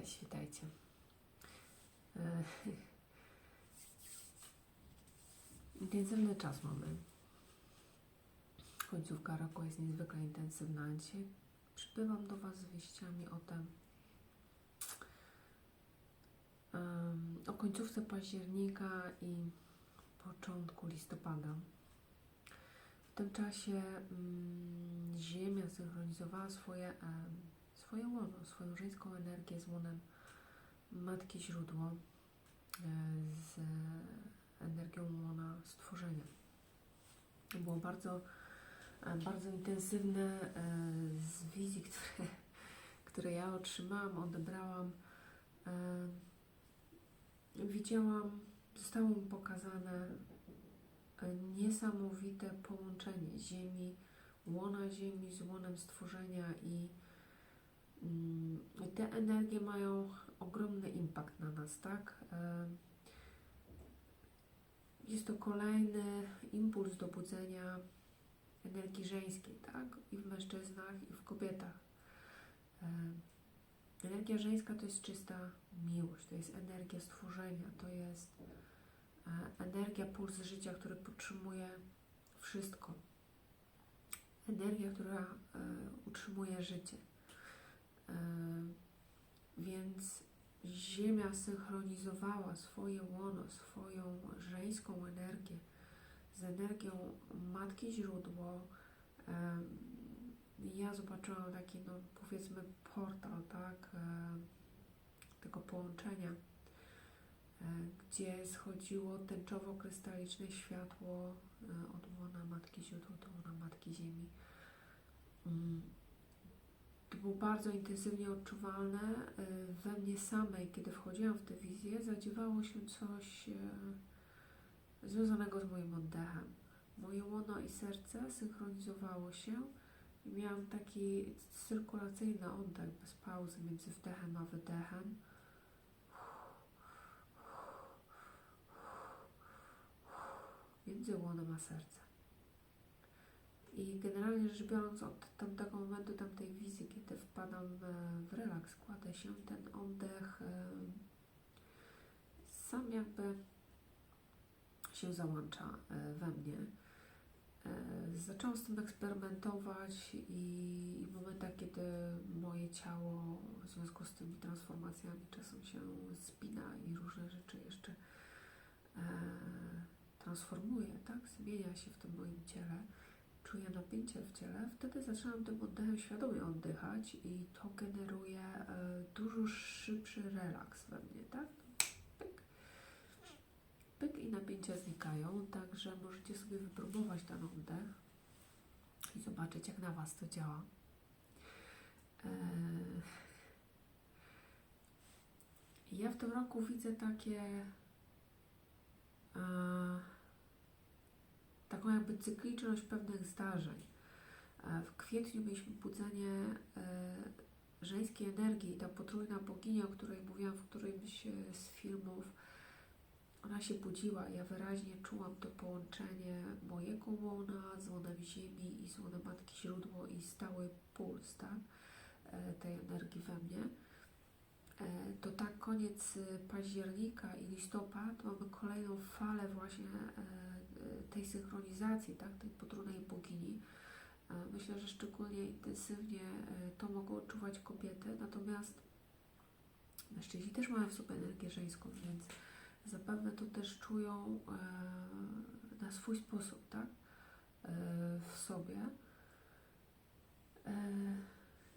Cześć, witajcie. E, Intensywny czas mamy. Końcówka roku jest niezwykle intensywna. Dzisiaj przybywam do Was z wieściami o tym, o końcówce października i początku listopada. W tym czasie mm, Ziemia synchronizowała swoje, swoje łono, swoją żeńską energię z łonem Matki Źródło, e, z energią łona stworzenia. Było bardzo, e, bardzo intensywne e, z wizji, które, które ja otrzymałam, odebrałam. Widziałam, zostało mi pokazane niesamowite połączenie Ziemi, łona Ziemi z łonem stworzenia i te energie mają ogromny impact na nas, tak? E, Jest to kolejny impuls do budzenia energii żeńskiej, tak? I w mężczyznach, i w kobietach. E, Energia żeńska to jest czysta miłość, to jest energia stworzenia, to jest e, energia, puls życia, który podtrzymuje wszystko. Energia, która utrzymuje życie. E, Więc Ziemia synchronizowała swoje łono, swoją żeńską energię z energią Matki Źródło. E, Ja zobaczyłam taki, no powiedzmy, portal, tak, e, tego połączenia, gdzie schodziło tęczowo-krystaliczne światło od łona Matki Źródło do łona Matki Ziemi. Było bardzo intensywnie odczuwalne y, we mnie samej, kiedy wchodziłam w tę wizję, zadziewało się coś e, związanego z moim oddechem. Moje łono i serce synchronizowało się i miałam taki cyrkulacyjny oddech bez pauzy między wdechem a wydechem. Między łonem a sercem. I generalnie rzecz biorąc, od tamtego momentu, tamtej wizji, kiedy wpadam w relaks, kładę się ten oddech sam jakby się załącza e, we mnie. E, Zaczęłam z tym eksperymentować i w momentach, kiedy moje ciało w związku z tymi transformacjami czasem się spina i różne rzeczy jeszcze e, transformuje, tak? Zmienia się w tym moim ciele czuję napięcie w ciele, wtedy zaczynam tym oddechem świadomie oddychać i to generuje e, dużo szybszy relaks we mnie, tak? Pyk. Pyk i napięcia znikają, także możecie sobie wypróbować ten oddech i zobaczyć, jak na Was to działa. E, ja w tym roku widzę takie e, taką jakby cykliczność pewnych zdarzeń. E, W kwietniu mieliśmy budzenie e, żeńskiej energii, ta potrójna bogini, o której mówiłam w którymś e, z filmów, ona się budziła. Ja wyraźnie czułam to połączenie mojego łona z łonem ziemi i z Matki Źródło i stały puls tak, tej energii we mnie. To tak koniec października i listopad mamy kolejną falę właśnie tej synchronizacji, tak, tej potrójnej bogini. E, Myślę, że szczególnie intensywnie e, to mogą odczuwać kobiety, natomiast mężczyźni też mają w sobie energię żeńską, więc zapewne to też czują e, na swój sposób, tak, w sobie.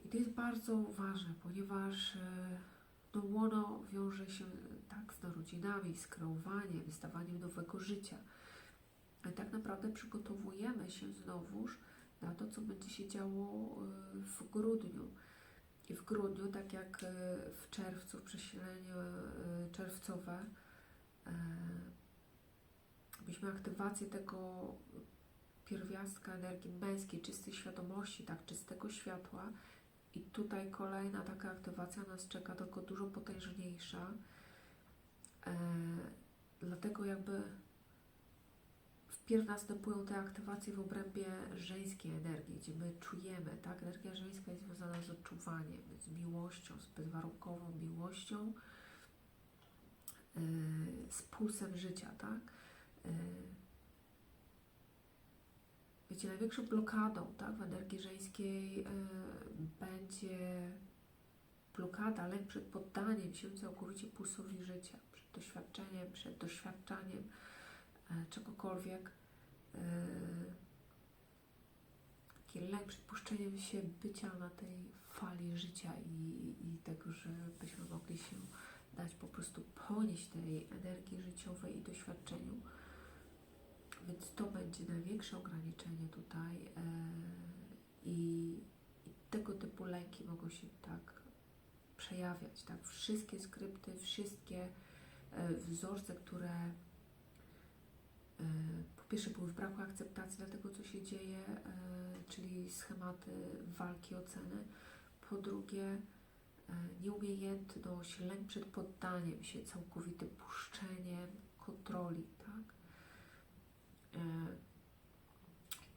I to jest bardzo ważne, ponieważ no, łono wiąże się tak z narodzinami, z kreowaniem, z dawaniem nowego życia. Naprawdę przygotowujemy się znowuż na to, co będzie się działo e, w grudniu. I w grudniu, tak jak e, w czerwcu, w przesileniu e, czerwcowe, mieliśmy aktywację tego pierwiastka energii męskiej, czystej świadomości, tak, czystego światła. I tutaj kolejna taka aktywacja nas czeka, tylko dużo potężniejsza. E, dlatego jakby wpierw następują te aktywacje w obrębie żeńskiej energii, gdzie my czujemy, tak? Energia żeńska jest związana z odczuwaniem, z miłością, z bezwarunkową miłością, yy, z pulsem życia, tak? Yy, wiecie, największą blokadą, tak, w energii żeńskiej yy, będzie blokada, lęk przed poddaniem się całkowicie pulsowi życia, przed doświadczeniem, przed doświadczaniem czegokolwiek. E, taki lęk przed puszczeniem się bycia na tej fali życia i, i tego, żebyśmy mogli się dać po prostu ponieść tej energii życiowej i doświadczeniu. Więc to będzie największe ograniczenie tutaj e, i, i tego typu lęki mogą się tak przejawiać, tak? Wszystkie skrypty, wszystkie e, wzorce, które e, po pierwsze były w braku akceptacji dla tego, co się dzieje, e, czyli schematy walki, oceny. Po drugie, e, nieumiejętność, lęk przed poddaniem się, całkowitym puszczeniem kontroli, tak?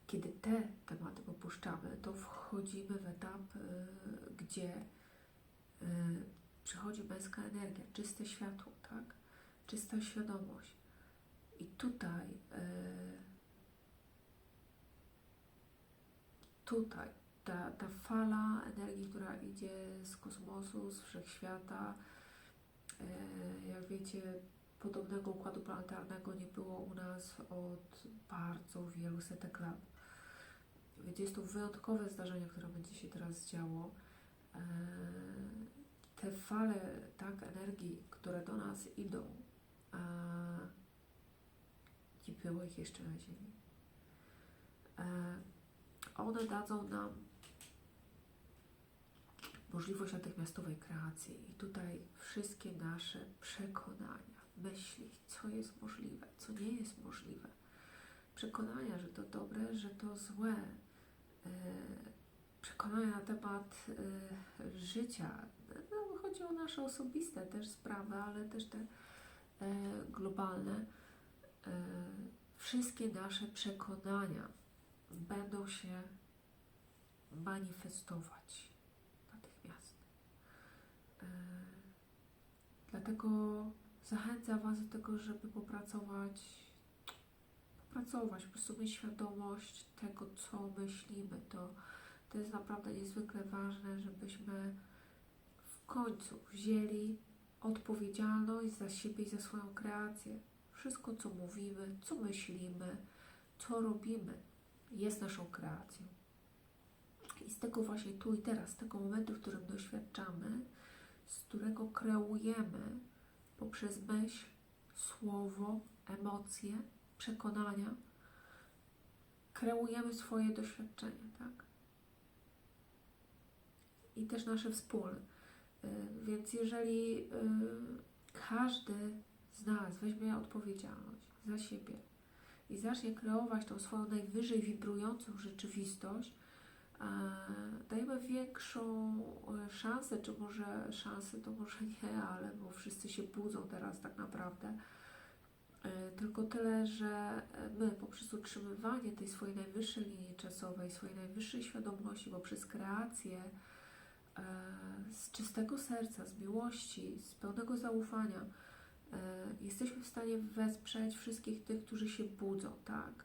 Kiedy te tematy popuszczamy, to wchodzimy w etap, gdzie y, przychodzi męska energia, czyste światło, tak? Czysta świadomość. I tutaj, y, tutaj ta, ta fala energii, która idzie z kosmosu, z wszechświata, y, jak wiecie, podobnego układu planetarnego nie było u nas od bardzo wielu setek lat. Więc jest to wyjątkowe zdarzenie, które będzie się teraz działo. Eee, te fale tak, energii, które do nas idą, nie było ich jeszcze na Ziemi. Eee, one dadzą nam możliwość natychmiastowej kreacji. I tutaj wszystkie nasze przekonania, myśli, co jest możliwe, co nie jest możliwe, przekonania, że to dobre, że to złe, przekonania na temat y, życia. No, chodzi o nasze osobiste też sprawy, ale też te globalne. Y, wszystkie nasze przekonania będą się manifestować natychmiast. Y, dlatego zachęcam Was do tego, żeby popracować popracować, po prostu mieć świadomość tego, co myślimy. To, to jest naprawdę niezwykle ważne, żebyśmy w końcu wzięli odpowiedzialność za siebie i za swoją kreację. Wszystko, co mówimy, co myślimy, co robimy, jest naszą kreacją. I z tego właśnie tu i teraz, z tego momentu, w którym doświadczamy, z którego kreujemy poprzez myśl, słowo, emocje, przekonania, kreujemy swoje doświadczenie, tak? I też nasze wspólne. Y, Więc jeżeli y, każdy z nas weźmie odpowiedzialność za siebie. I zacznie kreować tą swoją najwyżej wibrującą rzeczywistość, e, dajemy większą e, szansę, czy może szansę, to może nie, ale bo wszyscy się budzą teraz tak naprawdę, E, Tylko tyle, że my poprzez utrzymywanie tej swojej najwyższej linii czasowej, swojej najwyższej świadomości, poprzez kreację z czystego serca, z miłości, z pełnego zaufania, jesteśmy w stanie wesprzeć wszystkich tych, którzy się budzą, tak?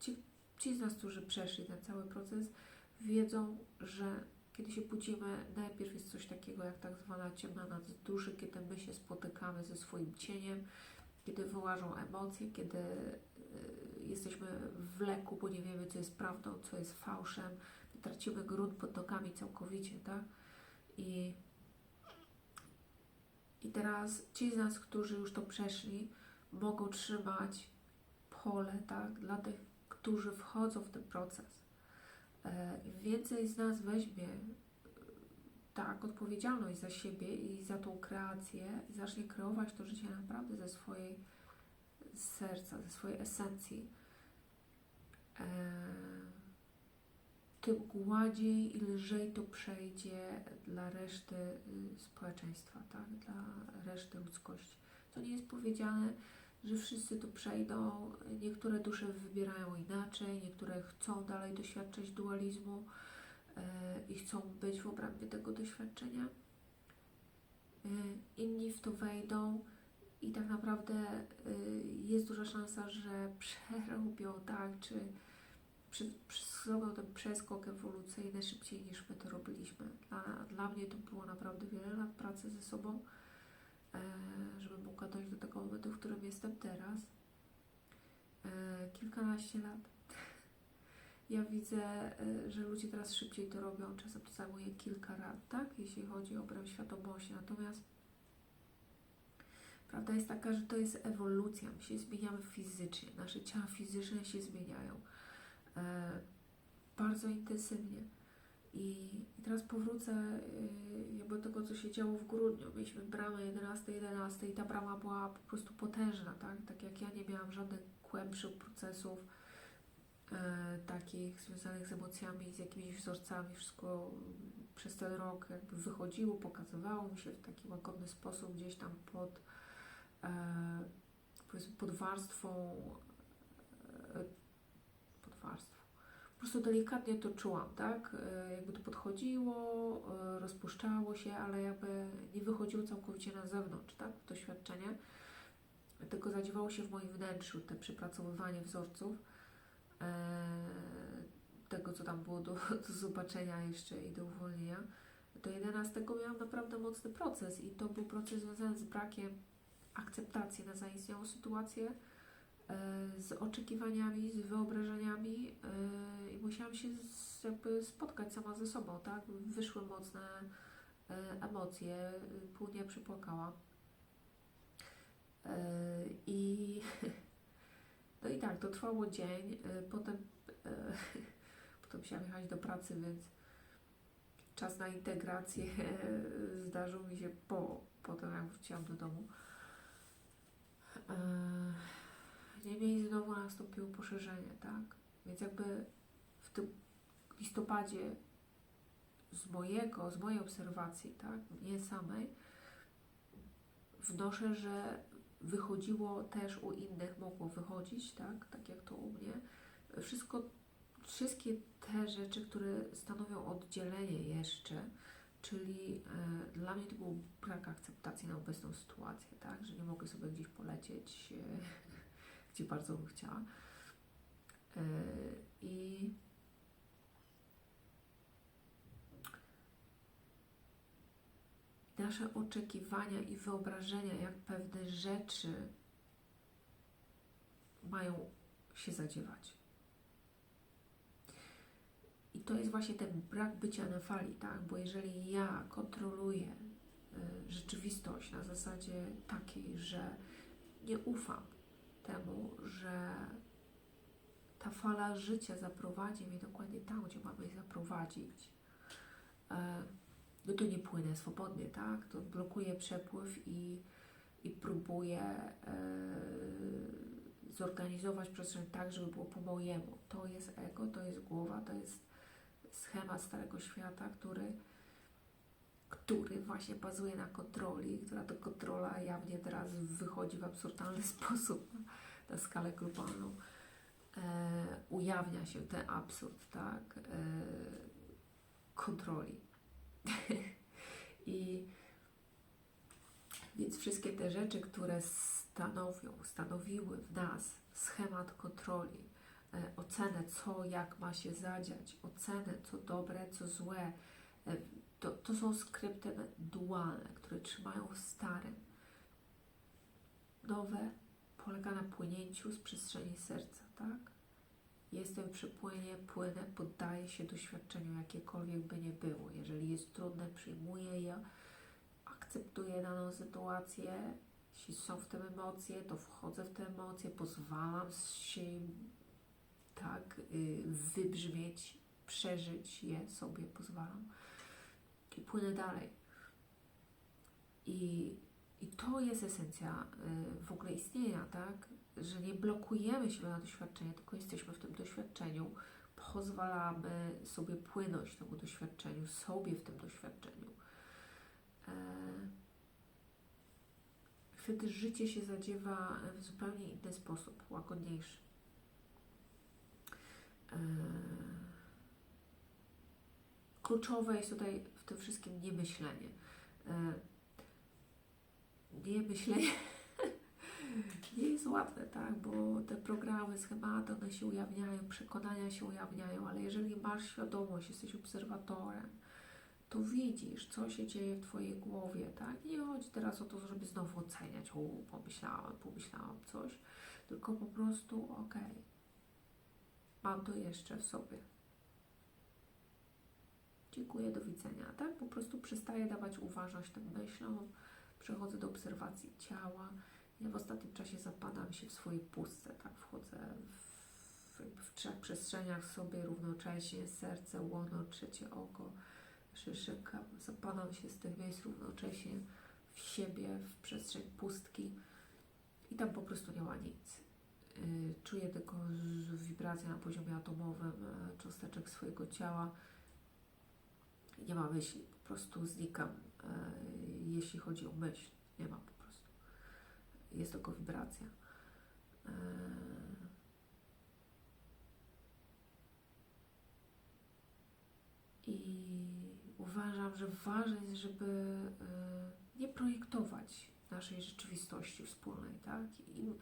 Ci, ci z nas, którzy przeszli ten cały proces, wiedzą, że kiedy się budzimy, najpierw jest coś takiego jak tak zwana ciemna noc duszy, kiedy my się spotykamy ze swoim cieniem, kiedy wyłażą emocje, kiedy y, jesteśmy w leku, bo nie wiemy, co jest prawdą, co jest fałszem, tracimy grunt pod nogami całkowicie, tak? I, I teraz ci z nas, którzy już to przeszli, mogą trzymać pole, tak? Dla tych, którzy wchodzą w ten proces. E, więcej z nas weźmie tak, odpowiedzialność za siebie i za tą kreację i zacznie kreować to życie naprawdę ze swojej serca, ze swojej esencji, e, tym gładziej i lżej to przejdzie dla reszty y, społeczeństwa, tak? dla reszty ludzkości. To nie jest powiedziane, że wszyscy to przejdą. Niektóre dusze wybierają inaczej, niektóre chcą dalej doświadczać dualizmu e, i chcą być w obrębie tego doświadczenia. E, inni w to wejdą i tak naprawdę jest duża szansa, że przerobią, tak, czy przy, przy, zrobią ten przeskok ewolucyjny szybciej niż my to robiliśmy. Dla, dla mnie to było naprawdę wiele lat pracy ze sobą, e, żeby mogła dojść do tego momentu, w którym jestem teraz. E, kilkanaście lat. Ja widzę, e, że ludzie teraz szybciej to robią, czasem to zajmuje kilka lat, tak? Jeśli chodzi o obręb świadomości. Natomiast prawda jest taka, że to jest ewolucja. My się zmieniamy fizycznie, nasze ciała fizyczne się zmieniają bardzo intensywnie. I, I teraz powrócę e, jakby do tego, co się działo w grudniu. Mieliśmy bramę 11, 11 i ta brama była po prostu potężna, tak? Tak jak ja nie miałam żadnych głębszych procesów e, takich związanych z emocjami, z jakimiś wzorcami, wszystko przez ten rok jakby wychodziło, pokazywało mi się w taki łagodny sposób gdzieś tam pod e, pod warstwą e, pod warstwą. Po prostu delikatnie to czułam, tak? E, Jakby to podchodziło, e, rozpuszczało się, ale jakby nie wychodziło całkowicie na zewnątrz, tak? Doświadczenie. Tylko zadziewało się w moim wnętrzu, te przepracowywanie wzorców e, tego, co tam było do, do zobaczenia jeszcze i do uwolnienia. Do 11 miałam naprawdę mocny proces i to był proces związany z brakiem akceptacji na zaistniałą sytuację, z oczekiwaniami, z wyobrażeniami e, i musiałam się z, jakby spotkać sama ze sobą, tak? Wyszły mocne e, emocje, pół dnia przypłakałam. E, I no i tak, to trwało dzień, e, potem e, potem musiałam jechać do pracy, więc czas na integrację zdarzył mi się po, po tym, jak wróciłam do domu. E, Niemniej znowu nastąpiło poszerzenie, tak? Więc jakby w tym listopadzie z mojego, z mojej obserwacji, tak, mnie samej, wnoszę, że wychodziło też u innych, mogło wychodzić, tak, tak jak to u mnie. Wszystko, wszystkie te rzeczy, które stanowią oddzielenie jeszcze, czyli e, dla mnie to był brak akceptacji na obecną sytuację, tak, że nie mogę sobie gdzieś polecieć, e, gdzie bardzo bym chciała. E, I nasze oczekiwania i wyobrażenia, jak pewne rzeczy mają się zadziewać. I to jest właśnie ten brak bycia na fali, tak? Bo jeżeli ja kontroluję y, rzeczywistość na zasadzie takiej, że nie ufam temu, że ta fala życia zaprowadzi mnie dokładnie tam, gdzie ma mnie zaprowadzić, y, no to nie płynę swobodnie, tak? To blokuje przepływ i, i próbuję y, zorganizować przestrzeń tak, żeby było po mojemu. To jest ego, to jest głowa, to jest schemat Starego Świata, który, który właśnie bazuje na kontroli, która to kontrola jawnie teraz wychodzi w absurdalny sposób na, na skalę globalną. E, ujawnia się ten absurd, tak? E, kontroli. I więc wszystkie te rzeczy, które stanowią, stanowiły w nas schemat kontroli, e, ocenę, co jak ma się zadziać, ocenę, co dobre, co złe, e, to, to są skrypty dualne, które trzymają w starym. Nowe polega na płynięciu z przestrzeni serca, tak? Jestem przy płynie, płynę, poddaję się doświadczeniu, jakiekolwiek by nie było. Jeżeli jest trudne, przyjmuję je, akceptuję daną sytuację. Jeśli są w tym emocje, to wchodzę w te emocje, pozwalam się tak y, wybrzmieć, przeżyć je sobie, pozwalam i płynę dalej. I, i to jest esencja y, w ogóle istnienia, tak? Że nie blokujemy się na doświadczenie, tylko jesteśmy w tym doświadczeniu, pozwalamy sobie płynąć temu doświadczeniu, sobie w tym doświadczeniu. E, wtedy życie się zadziewa w zupełnie inny sposób, łagodniejszy. Eee, Kluczowe jest tutaj w tym wszystkim niemyślenie. Eee, Niemyślenie nie jest łatwe, tak? Bo te programy, schematy, one się ujawniają, przekonania się ujawniają, ale jeżeli masz świadomość, jesteś obserwatorem, to widzisz, co się dzieje w Twojej głowie, tak? Nie chodzi teraz o to, żeby znowu oceniać, o, pomyślałam, pomyślałam coś, tylko po prostu, okej, mam to jeszcze w sobie. Dziękuję, do widzenia, tak? Po prostu przestaję dawać uważność tym myślom, przechodzę do obserwacji ciała. Ja w ostatnim czasie zapadam się w swojej pustce, tak? Wchodzę w, w trzech przestrzeniach sobie równocześnie, serce, łono, trzecie oko, szyszek, zapadam się z tych miejsc równocześnie w siebie, w przestrzeń pustki i tam po prostu nie ma nic. Yy, Czuję tylko wibracje na poziomie atomowym e, cząsteczek swojego ciała. Nie ma myśli, po prostu znikam, e, jeśli chodzi o myśl. Nie ma po prostu. Jest tylko wibracja. E, I uważam, że ważne jest, żeby e, nie projektować naszej rzeczywistości wspólnej, tak? Im,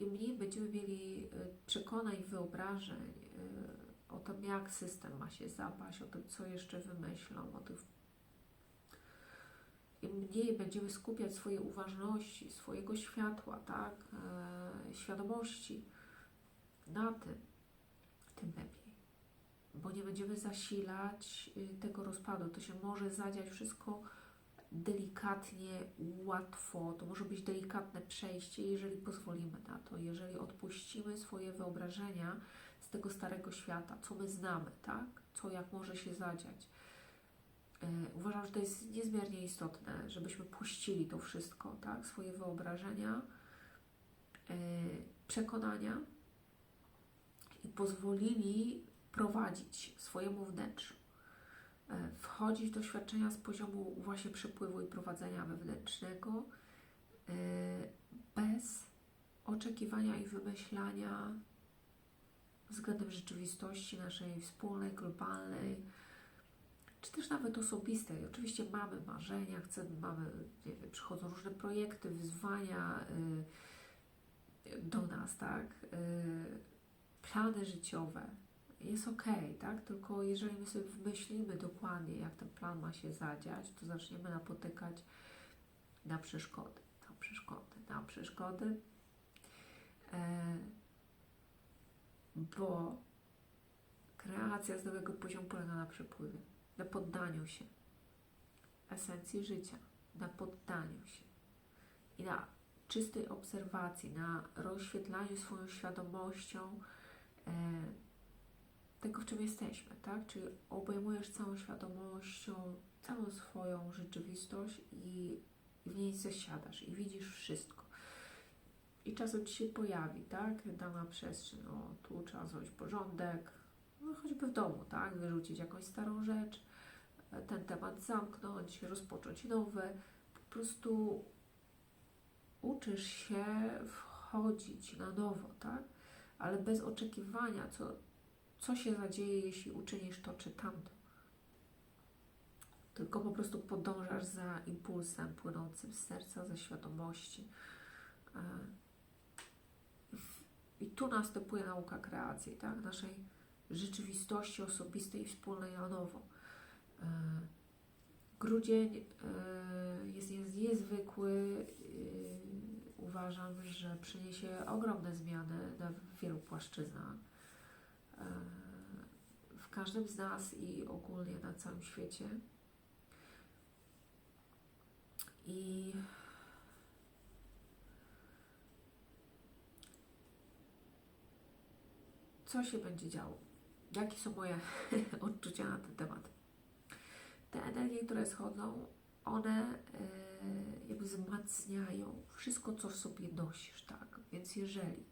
im mniej będziemy mieli przekonań, wyobrażeń o tym, jak system ma się zapaść, o tym, co jeszcze wymyślą, o tych im mniej będziemy skupiać swojej uważności, swojego światła, tak, e, świadomości na tym, tym lepiej. Bo nie będziemy zasilać y, tego rozpadu. To się może zadziać wszystko delikatnie, łatwo. To może być delikatne przejście, jeżeli pozwolimy na to, jeżeli odpuścimy swoje wyobrażenia z tego starego świata, co my znamy, tak? Co jak może się zadziać. E, Uważam, że to jest niezmiernie istotne, żebyśmy puścili to wszystko, tak? Swoje wyobrażenia, e, przekonania i pozwolili prowadzić swojemu wnętrzu. E, Wchodzić w doświadczenia z poziomu właśnie przepływu i prowadzenia wewnętrznego e, bez oczekiwania i wymyślania względem rzeczywistości naszej wspólnej, globalnej, czy też nawet osobistej. Oczywiście mamy marzenia, chcemy, mamy, nie wiem, przychodzą różne projekty, wyzwania y, do nas, tak? Plany życiowe. Jest ok, tak? Tylko jeżeli my sobie wymyślimy dokładnie, jak ten plan ma się zadziać, to zaczniemy napotykać na przeszkody, na przeszkody, na przeszkody. E, bo kreacja z nowego poziomu polega na przepływie na poddaniu się esencji życia, na poddaniu się i na czystej obserwacji, na rozświetlaniu swoją świadomością e, tego, w czym jesteśmy, tak? Czyli obejmujesz całą świadomością, całą swoją rzeczywistość i, w niej zasiadasz i widzisz wszystko. I czasem Ci się pojawi, tak? Dana przestrzeń, o, tu trzeba zrobić porządek, no, choćby w domu, tak? Wyrzucić jakąś starą rzecz, e, ten temat zamknąć, rozpocząć nowy. Po prostu uczysz się wchodzić na nowo, tak? Ale bez oczekiwania, co, co się zadzieje, jeśli uczynisz to czy tamto. Tylko po prostu podążasz za impulsem płynącym z serca, ze świadomości. E, I tu następuje nauka kreacji, tak? Naszej rzeczywistości osobistej i wspólnej na nowo. E, Grudzień e, jest, niezwykły. Uważam, że przyniesie ogromne zmiany na wielu płaszczyznach. E, W każdym z nas i ogólnie na całym świecie. I co się będzie działo? Jakie są moje odczucia na ten temat? Te energie, które schodzą, one e, jakby wzmacniają wszystko, co w sobie nosisz, tak? Więc jeżeli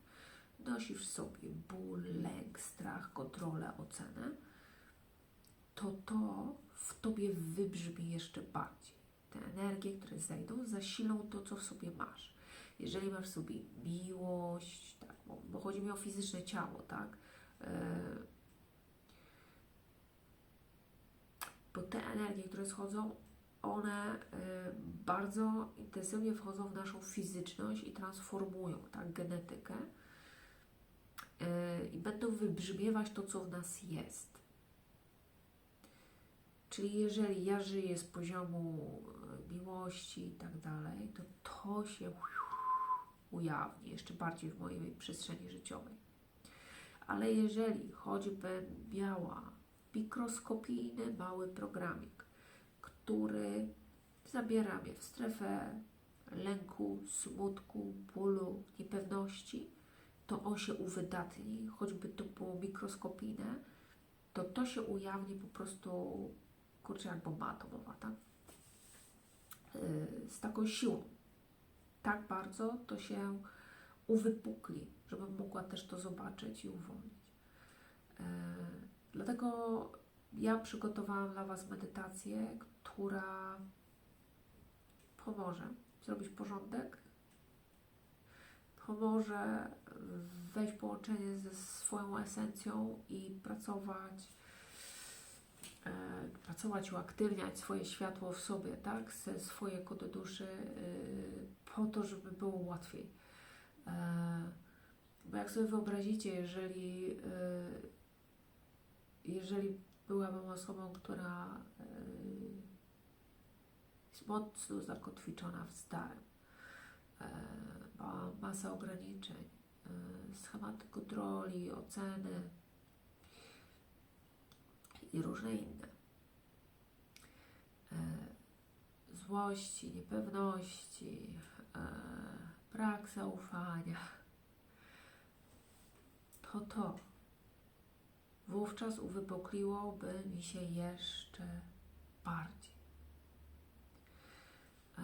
nosisz w sobie ból, lęk, strach, kontrolę, ocenę, to to w tobie wybrzmi jeszcze bardziej. Te energie, które zejdą, zasilą to, co w sobie masz. jeżeli masz w sobie miłość, tak, bo, bo chodzi mi o fizyczne ciało, tak? E, bo te energie, które schodzą, one y, bardzo intensywnie wchodzą w naszą fizyczność i transformują tak, genetykę i będą wybrzmiewać to, co w nas jest. Czyli jeżeli ja żyję z poziomu y, miłości i tak dalej, to to się ujawni jeszcze bardziej w mojej przestrzeni życiowej. Ale jeżeli choćby miała mikroskopijny mały programik, który zabiera mnie w strefę lęku, smutku, bólu, niepewności, to on się uwydatni, choćby to było mikroskopijne, to to się ujawni po prostu, kurczę, jak bomba atomowa, tak? Yy, z taką siłą. Tak bardzo to się uwypukli, żebym mogła też to zobaczyć i uwolnić. Yy, dlatego ja przygotowałam dla Was medytację, która pomoże zrobić porządek, pomoże wejść w połączenie ze swoją esencją i pracować, e, pracować, uaktywniać swoje światło w sobie, tak, ze swoje kody duszy, e, po to, żeby było łatwiej. E, bo jak sobie wyobrazicie, jeżeli, e, jeżeli byłabym osobą, która e, jest mocno zakotwiczona w starym, e, ma masę ograniczeń, e, schematy kontroli, oceny i różne inne. E, Złości, niepewności, brak zaufania. To to wówczas uwypukliłoby mi się jeszcze bardziej. E,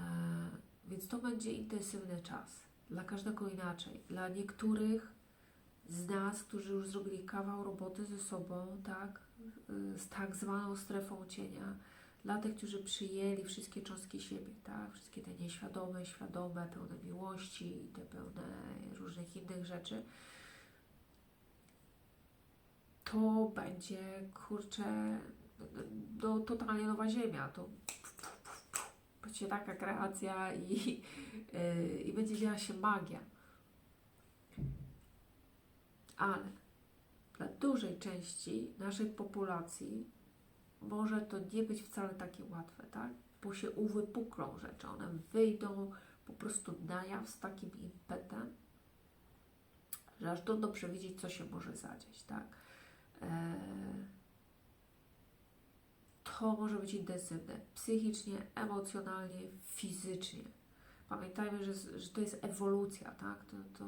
więc to będzie intensywny czas. Dla każdego inaczej. Dla niektórych z nas, którzy już zrobili kawał roboty ze sobą, tak, y, z tak zwaną strefą cienia, dla tych, którzy przyjęli wszystkie cząstki siebie, tak, wszystkie te nieświadome, świadome, pełne miłości i te pełne różnych innych rzeczy, to będzie, kurczę, no, totalnie nowa ziemia. To będzie taka kreacja i, yy, i będzie działa się magia. Ale dla dużej części naszej populacji może to nie być wcale takie łatwe, tak? Bo się uwypuklą rzeczy, one wyjdą po prostu na jaw z takim impetem, że aż trudno przewidzieć, co się może zadzieć, tak? To może być intensywne psychicznie, emocjonalnie, fizycznie. Pamiętajmy, że, że to jest ewolucja, tak? To, to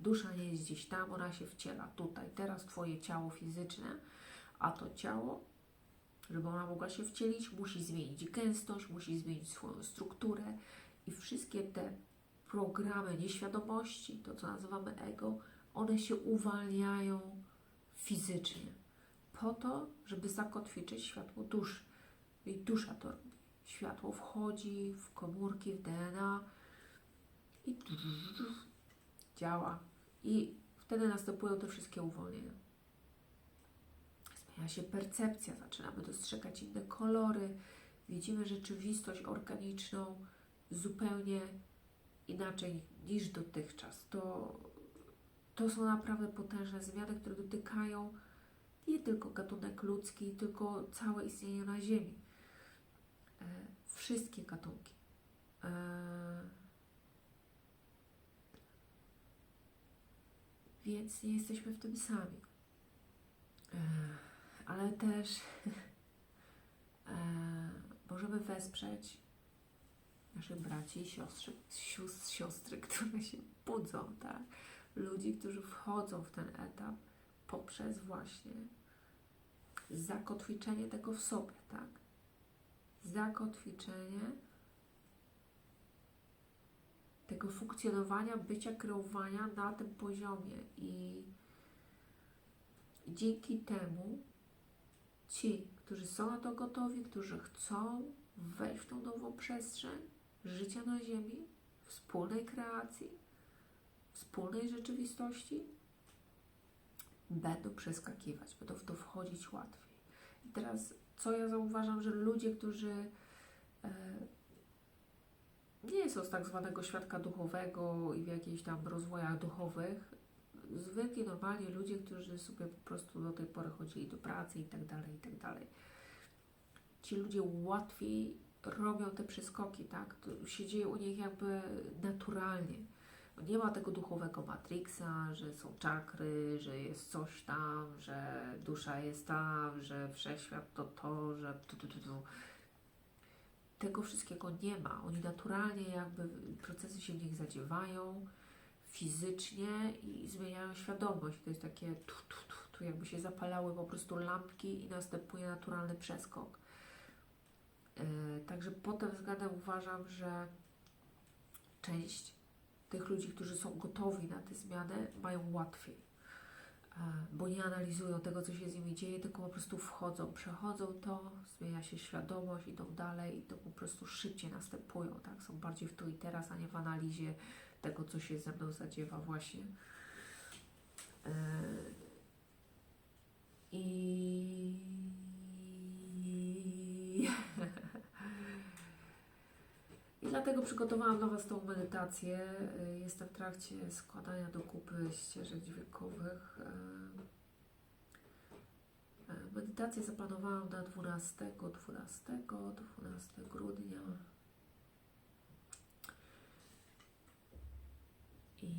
dusza nie jest gdzieś tam, ona się wciela tutaj, teraz Twoje ciało fizyczne, a to ciało, żeby ona mogła się wcielić, musi zmienić gęstość, musi zmienić swoją strukturę i wszystkie te programy nieświadomości, to co nazywamy ego, one się uwalniają fizycznie, po to, żeby zakotwiczyć światło duszy. I dusza to robi. Światło wchodzi w komórki, w DNA i działa. I wtedy następują te wszystkie uwolnienia. Zmienia się percepcja, zaczynamy dostrzegać inne kolory, widzimy rzeczywistość organiczną zupełnie inaczej niż dotychczas. To to są naprawdę potężne zmiany, które dotykają nie tylko gatunek ludzki, tylko całe istnienie na Ziemi. E, wszystkie gatunki. E, więc nie jesteśmy w tym sami. E, ale też możemy wesprzeć naszych braci i siostry, siostry, które się budzą, tak? ludzi, którzy wchodzą w ten etap poprzez właśnie zakotwiczenie tego w sobie, tak? Zakotwiczenie tego funkcjonowania, bycia, kreowania na tym poziomie i dzięki temu ci, którzy są na to gotowi, którzy chcą wejść w tą nową przestrzeń życia na Ziemi, wspólnej kreacji, wspólnej rzeczywistości, będą przeskakiwać, będą w to wchodzić łatwiej. I teraz, co ja zauważam, że ludzie, którzy e, nie są z tak zwanego świadka duchowego i w jakichś tam rozwojach duchowych, zwykli, normalni ludzie, którzy sobie po prostu do tej pory chodzili do pracy i tak dalej, i tak dalej. Ci ludzie łatwiej robią te przeskoki, tak? To się dzieje u nich jakby naturalnie. Nie ma tego duchowego matrixa, że są czakry, że jest coś tam, że dusza jest tam, że wszechświat to to, że tu, tu, tu, tu. Tego wszystkiego nie ma. Oni naturalnie jakby procesy się w nich zadziewają fizycznie i zmieniają świadomość. To jest takie tu, tu, tu, tu jakby się zapalały po prostu lampki i następuje naturalny przeskok. Yy, także pod tym względem uważam, że część tych ludzi, którzy są gotowi na te zmiany, mają łatwiej, e, bo nie analizują tego, co się z nimi dzieje, tylko po prostu wchodzą, przechodzą to, zmienia się świadomość, idą dalej i to po prostu szybciej następują, tak? Są bardziej w tu i teraz, a nie w analizie tego, co się ze mną zadziewa właśnie. E, I... I dlatego przygotowałam dla Was tą medytację. Y, Jestem w trakcie składania do kupy ścieżek dźwiękowych. Y, y, Medytację zaplanowałam na 12, 12, 12 grudnia. I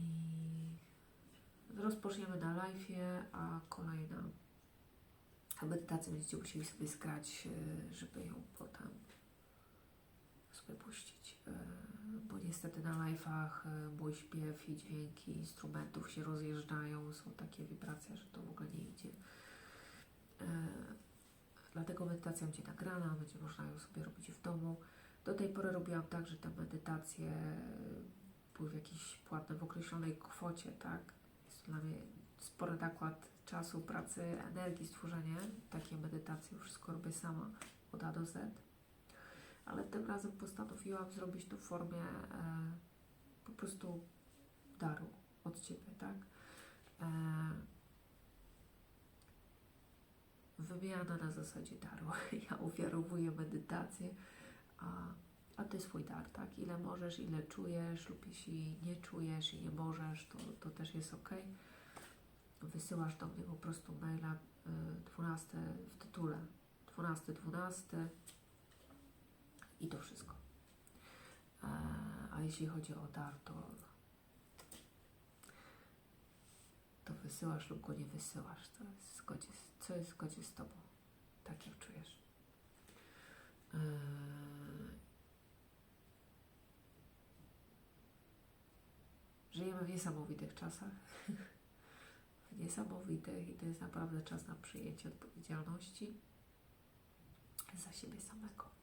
rozpoczniemy na live, a kolejna medytacja będziecie musieli sobie skrać, żeby ją potem sobie puścić, e, bo niestety na live'ach e, mój śpiew i dźwięki instrumentów się rozjeżdżają, są takie wibracje, że to w ogóle nie idzie. E, Dlatego medytacja będzie nagrana, będzie można ją sobie robić w domu. Do tej pory robiłam tak, że te medytacje były w jakiejś płatne w określonej kwocie, tak? Jest to dla mnie spory nakład czasu, pracy, energii, stworzenie takiej medytacji. Wszystko robię sama od A do Z ale tym razem postanowiłam zrobić to w formie e, po prostu daru od Ciebie, tak? E, wymiana na zasadzie daru. Ja ofiarowuję medytację, a, a Ty swój dar, tak? Ile możesz, ile czujesz, lub jeśli nie czujesz i nie możesz, to, to też jest ok. Wysyłasz do mnie po prostu maila y, 12 w tytule 12 12 i to wszystko. E, A jeśli chodzi o dar, to, to wysyłasz lub go nie wysyłasz. To jest zgodzie, co jest w zgodzie z Tobą. Tak jak czujesz. E, Żyjemy w niesamowitych czasach. W niesamowitych i to jest naprawdę czas na przyjęcie odpowiedzialności za siebie samego.